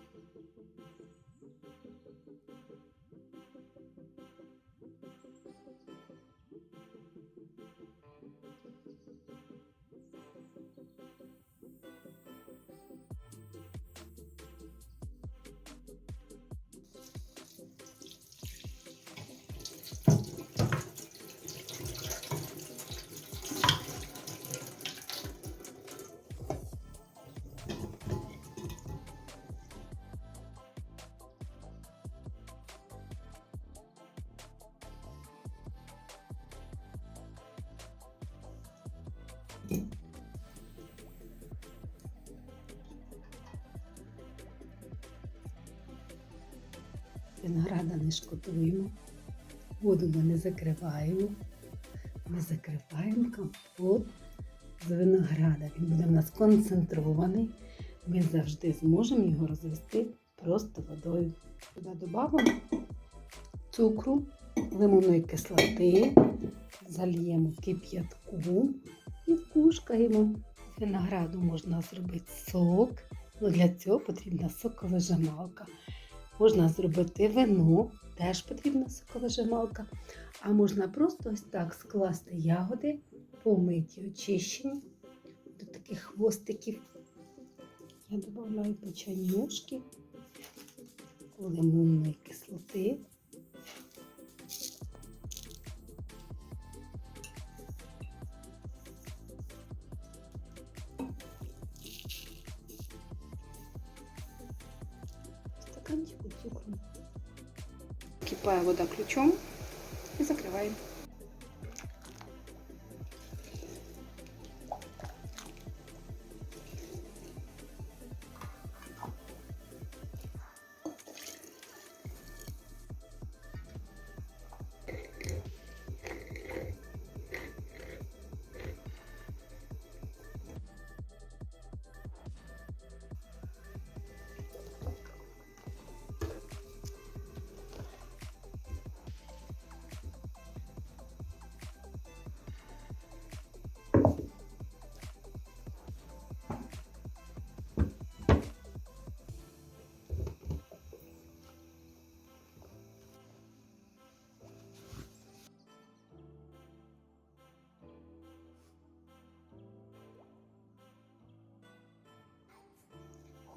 Thank you. Винограда не шкодуємо, воду ми не закриваємо. Ми закриваємо компот з винограда. Він буде в нас концентрований. Ми завжди зможемо його розвести просто водою. Туди додамо цукру, лимонної кислоти, зальємо кип'ятку і. З винограду можна зробити сок. але для цього потрібна соковижималка. Можна зробити вино, теж потрібна соковижималка. А можна просто ось так скласти ягоди, помиті, очищені до таких хвостиків. Я додаю чайній лимонної кислоти. Стаканчику цукру. Кипає вода ключом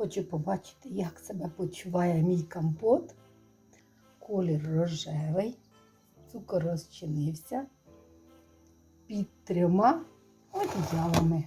Хочу побачити, як себе почуває мій компот. Колір рожевий, цукор розчинився під трьома одіялами.